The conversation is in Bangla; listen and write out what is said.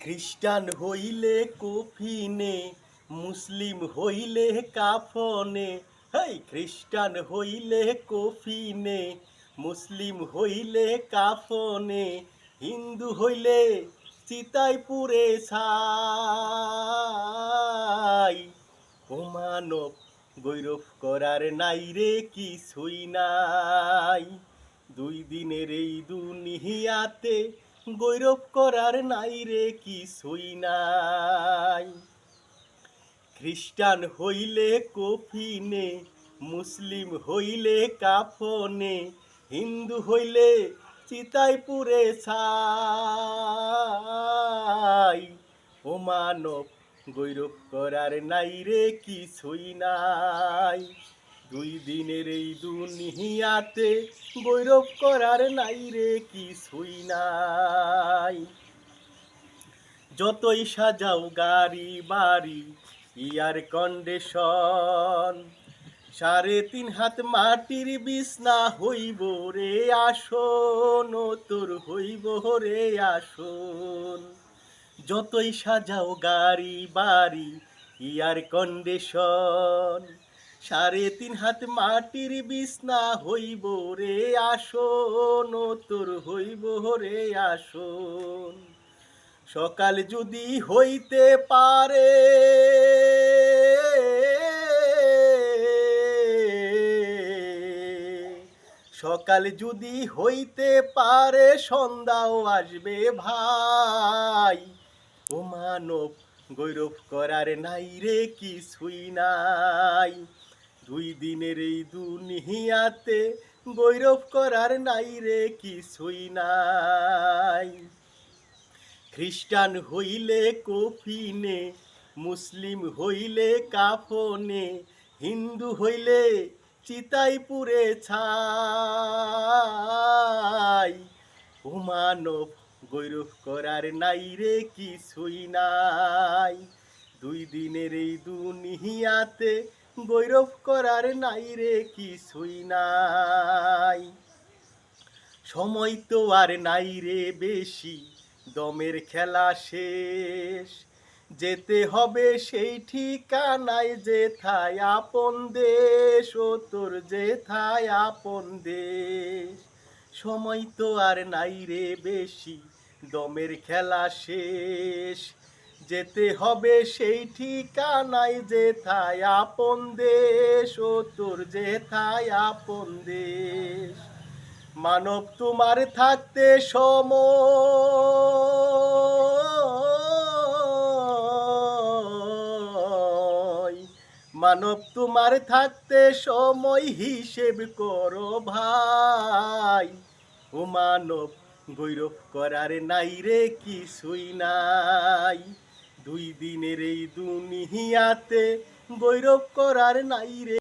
খ্রিস্টান হইলে কফিনে, মুসলিম হইলে কাফনে। হেই, খ্রিস্টান হইলে কফিনে, মুসলিম হইলে কাফনে। হিন্দু হইলে চিতাই পুরে ছাই। ও মানব, গৈরব করার নাই রে কিছুই নাই। দুই দিনের এই দুনিয়াতে গৈরব করার নাই রে কিছুই নাই। খ্রিস্টান হইলে কফিনে, মুসলিম হইলে কাফনে, হিন্দু হইলে চিতাই পুরে ছাই। ও মানব, গৈরব করার নাই রে কিছুই নাই। দুই দিনের এই দুনিয়াতে গৈরব করার নাই রে কিছুই নাই। যতই সাজাও গাড়ি, বাড়ি, ইয়ার কন্ডিশন সাড়ে তিন হাত মাটির বিছনা হইব রে আসন তোর হইব রে আসন। যতই সাজাও গাড়ি, বাড়ি, ইয়ার কন্ডিশন সাড়ে তিন হাত মাটির বিছনা হইব রে আসন তোর হইব রে আসন। সকাল যদি হইতে পারে, সকাল যদি হইতে পারে, সন্ধ্যাও আসবে ভাই। ও মানব, গৈরব করার নাই রে কিছুই নাই। দুই দিনের এই দুনিয়াতে গৈরব করার নাই রে কিছুই নাই। খ্রিস্টান হইলে কফিনে, মুসলিম হইলে কাফনে, হিন্দু হইলে চিতাই পুরে ছাই। ও মানব গৈরব করার নাই রে কিছুই নাই। দুই দিনের এই দুনিয়াতে গৈরব করার নাই রে কিছুই নাই। সময় তো আর নাই রে বেশি, দমের খেলা শেষ। যেতে হবে সেই ঠিকানায়, যেথায় আপন দেশ ও তোর যেথায় আপন দেশ। সময় তো আর নাই রে বেশি, দমের খেলা শেষ। যেতে হবে সেই ঠিকানায় যেথায় আপন দেশ ও তোর যেথায় আপন দেশ। মানব তোমার থাকতে সময় মানব তোমার থাকতে সময় হিসেব করো ভাই। ও মানব, গৈরব করার নাই রে কিছুই নাই। দুই দিনের এই দুনিয়াতে গৈরব করার নাই রে।